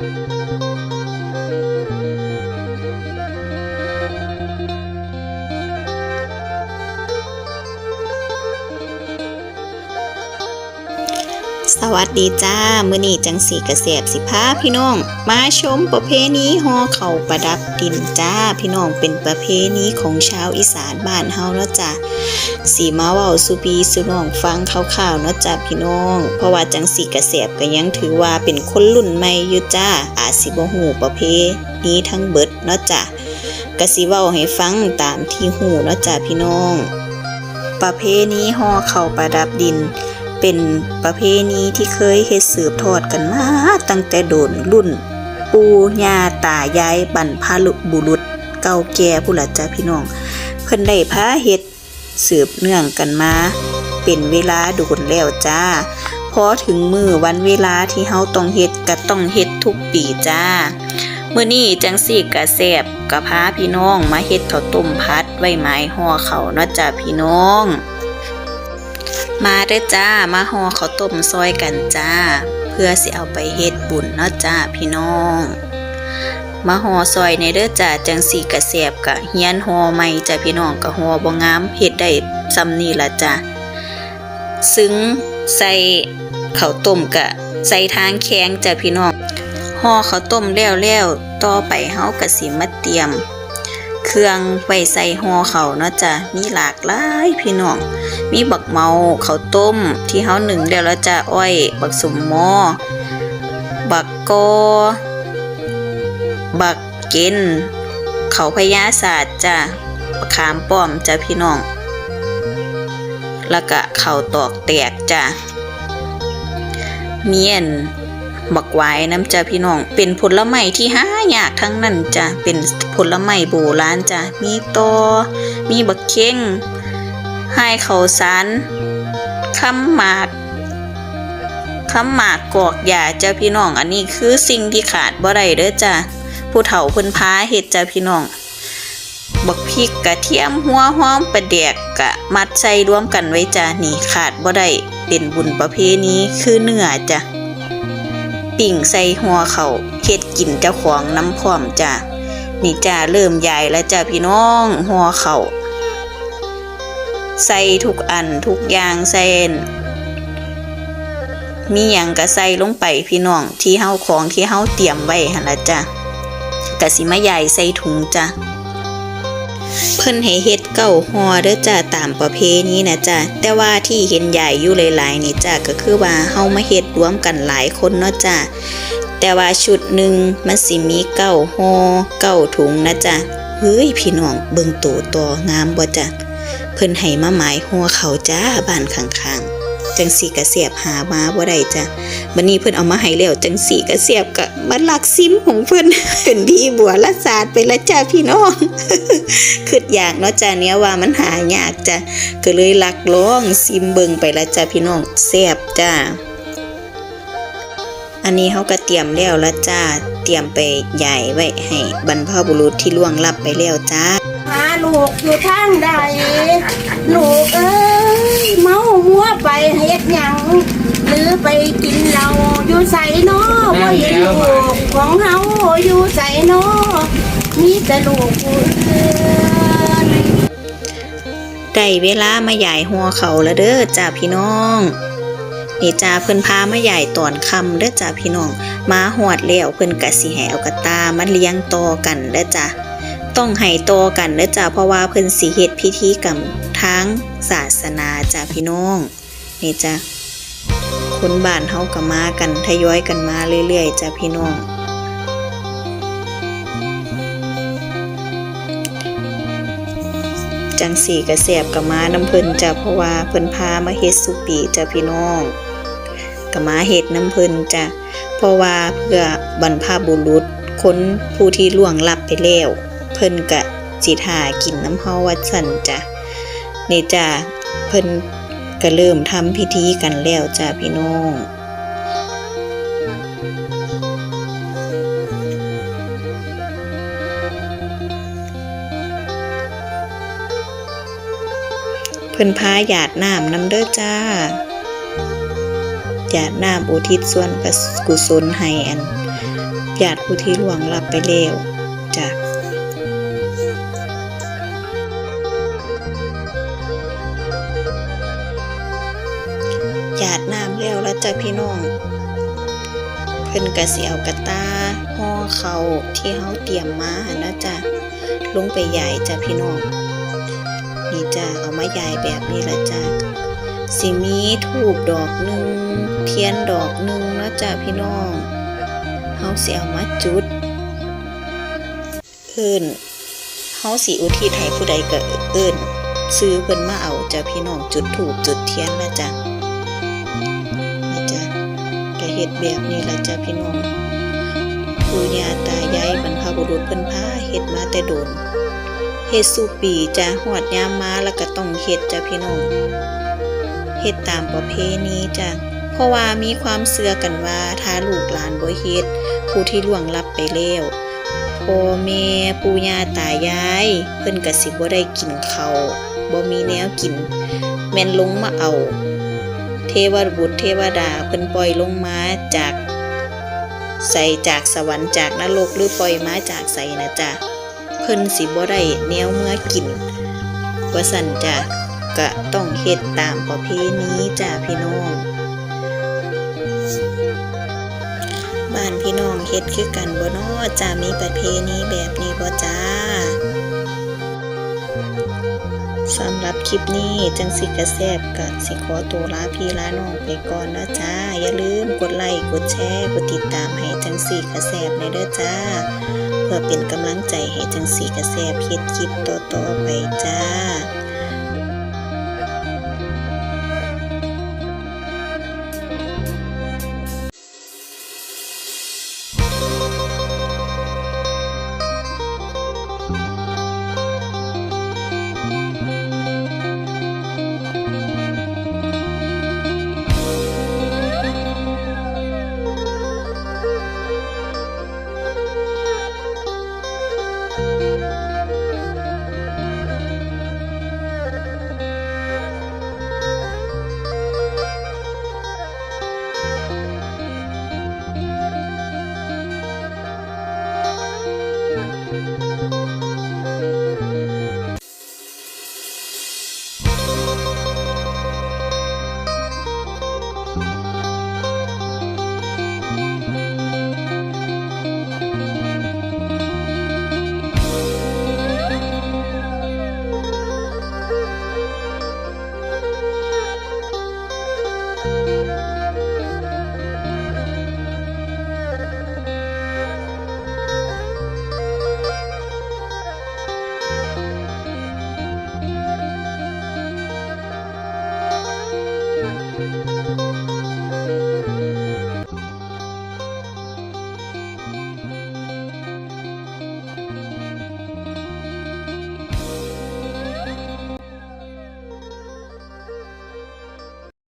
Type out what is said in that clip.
thank you สวัสดีจ้า มื้อนี้จังสีเกษตรสิพาพี่น้อง มาชมประเพณีห่อเข่าประดับดินจ้า พี่น้องเป็นประเพณีของชาวอีสานบ้านเฮาเนาะจ้ะสีมาเว้าสุปีสุน้องฟังคร่าวๆเนาะจ้ะพี่น้อง เพราะว่าจังสีเกษตรก็ยังถือว่าเป็นคนรุ่นใหม่อยู่จ้า อาจสิบหูประเพณีทั้งเบิดเนาะจ้ะก็สิเว้าให้ฟังตามที่ฮู้เนาะจ้ะพี่น้อง ประเพณีห่อเข่าประดับดิน เป็นประเพณีที่เคยเฮ็ดสืบทอดกันมาตั้งแต่โดนรุ่น ปู่ย่าตายายบรรพบุรุษ เก่าแก่ผู้ละจ้าพี่น้อง เพิ่นได้พาเฮ็ดสืบเนื่องกันมา เป็นเวลาโดนแล้วจ้าพอถึงมือวันเวลาที่เฮาต้องเฮ็ดก็ต้องเฮ็ดทุกปีจ้าเมื้อนี้จังสี่กะแซบกะพาพี่น้องมาเฮ็ดข้าวต้มพัดไว้ไม้ห่อเขาเนาะจ้าพี่น้อง มาเด้อจ้ามาห่อข้าวต้มซอยกันจ้า เพื่อสิเอาไปเฮ็ดบุญเนาะจ้าพี่น้อง มาห่อซอยในเด้อจ้าจังสีกระแสบกะเฮียนห่อใหม่จ้าพี่น้องกะห่อบ่งามเฮ็ดได้ซ้ำนี่ละจ้าซึ้งใส่ข้าวต้มกะใส่ทางแข็งจ้าพี่น้องห่อข้าวต้มแล้วแล้วต่อไปเฮาก็สิมาเตรียม เครื่องไว้ใส่ห่อเขาเนาะจ้ะมีหลากหลายพี่น้อง มีบักเมาเข้าต้ม ที่เฮาหนึ่งแล้วแล้วจะอ้อย บักสมมอ บักกอ บักเกนเขาพญาศาสตร์จ้ะบักขามป้อมจ้ะพี่น้อง แล้วก็เขาตอกแตกจ้ะเมียนบักหวายน้ำจ้ะพี่น้อง เป็นผลไม้ที่หายากทั้งนั้นจ้ะเป็นผลไม้โบราณจ้ะมีตอ มีบักเข่ง ให้เขาสารคำหมากคำหมากกอกหยาจ้ะพี่น้อง อันนี้คือสิ่งที่ขาดบ่ได้เด้อจ้ะผู้เฒ่าเพิ่นพาเฮ็ดจ้ะพี่น้อง บักพริกกระเทียมหัวหอมประแดกกะมัดใส่รวมกันไว้จ้ะนี่ขาดบ่ได้เป็นบุญประเพณีคือเนื้อจ้ะปิ่งใส่หัวเขาเฮ็ดกินเจ้าของน้ำพร้อมจ้ะนี่จ้าเริ่มใหญ่แล้วจ้าพี่น้องหัวเข่า ใส่ทุกอันทุกอย่างใส่มีหยังก็ใส่ลงไปพี่น้องที่เฮาของที่เฮาเตรียมไว้หั่นละจ้ะกะสิมาใหญ่ใส่ถุงจ้ะเพิ่นให้เฮ็ดเก้าหอเด้อจ้าตามประเพณีนะจ้ะแต่ว่าที่เห็นใหญ่อยู่หลายๆนี่จ้ะก็คือว่าเฮามาเฮ็ดรวมกันหลายคนเนาะจ้ะแต่ว่าชุดหนึ่งมันสิมีเก้าหอเก้าถุงนะจ้ะเฮ้ยพี่น้องเบิ่งโตต่องามบ่จ้ะ เพิ่นให้มาหมายห่อเขาจ้าบ้านข้างๆ จังสีกระเสียบหามาบ่ได้จ้ะบัดนี้เพิ่นเอามาให้แล้วจังสีกระเสียบก็มาลักซิมของเพิ่นเป็นพี่บัวละศาสตร์ไปละจ้าพี่น้องคืออยากเนาะจ้าเนี้ยว่ามันหายากจ้ะก็เลยลักลองซิมเบิงไปละจ้าพี่น้องแซ่บจ้าอันนี้เขาก็เตรียมแล้วละจ้า เตรียมไปใหญ่ไว้ให้บรรพบุรุษที่ล่วงลับไปแล้วจ้า ลูกอยู่ทางใด ลูกเอ้ยเมาหัวไปเฮ็ดหยังหรือไปกินเหล้าอยู่ใส่นอบ่เห็นลูกของเฮาอยู่ใส่นอมีแต่ลูกผู้อื่นได้เวลามาใหญ่หัวเขาแล้วเด้อจ้าพี่น้องนี่จ้าเพิ่นพามาใหญ่ตอนคำเด้อจ้าพี่น้องมาหอดแล้วเพิ่นกะสิให้เอากระตามาเลี้ยงต่อกันเด้อจ้า ต้องให้ต่อกันเด้อจ้าเพราะว่าเพิ่นสิเฮ็ดพิธีกรรมทางศาสนาจ้าพี่น้องนี่จ้าคนบ้านเฮาก็มากันทยอยกันมาเรื่อยๆจ้าพี่น้องจังสีกระแสบกับมาน้ำเพิ่นจ้ะเพราะว่าเพิ่นพามาเฮ็ดสุปีจ้ะพี่น้องกับมาเฮ็ดน้ำเพิ่นจ้ะเพราะว่าเพื่อบรรพบุรุษคนผู้ที่ล่วงลับไปแล้ว พิ่นกะสิทากินน้ำเฮาวัดสันจ้ะนี่จ้ะเพิ่นก็เริ่มทำพิธีกันแล้วจ้ะพี่น้องเพิ่นพาหยาดน้ำนำเด้อจ้าหยาดน้ำอุทิศส่วนกุศลให้อันญาติผู้ที่ล่วงลับไปแล้วจ้ะ พี่น้อง เพิ่นก็สิเอากระตาห่อเขาที่เฮาเตรียมมานะจ้ะลงไปใหญ่จ้ะพี่น้อง นี่จ้ะเอามาใหญ่แบบนี้ละจ้ะสิมีทูบดอกหนึ่งเทียนดอกหนึ่งนะจ้ะพี่น้องเฮาสิเอามาจุดเอิ้นเฮาสิอุทิศให้ผู้ใดก็เอิ้นซื้อเพิ่นมาเอาจ้ะพี่น้องจุดถูกจุดเทียนนะจ้ะ ฮ็ดแบบนี้ละจ้ะพี่น้องปู่ย่าตายายบรรพบุรุษเพิ่นพาเฮ็ดมาแต่โดนเฮ็ดสู่ปีจ้ะหอดยามมาแล้วก็ต้องเฮ็ดจ้ะพี่น้องเฮ็ดตามประเพณีจ้ะเพราะว่ามีความเชื่อกันว่าถ้าลูกหลานบ่เฮ็ดผู้ที่ล่วงลับไปแล้วพ่อแม่ปู่ย่าตายาย เพิ่นก็สิบ่ได้กินข้าวบ่มีแนวกิน แม่นลงมาเอา เทวบุตรเทวดาเพิ่นปล่อยลงมาจากใส่จากสวรรค์จากนรกหรือปล่อยมาจากใสนะจ๊ะเพิ่นสิบ่ได้แนวเมื่อกินว่าสั่นจ้ะก็ต้องเฮ็ดตามประเพณีจ้ะพี่น้องบ้านพี่น้องเฮ็ดคือกันบ่นาะจ้ามีประเพณีแบบนี้บ่จ้า สำหรับคลิปนี้จังสิกระแซบกับสิขอตัวลาพี่ลาน้องไปก่อนนะจ้า อย่าลืมกดไลค์กดแชร์กดติดตามให้จังสีกระแซบในเด้อจ้า เพื่อเป็นกำลังใจให้จังสีกระแซบเฮ็ดคลิปต่อๆไปจ้า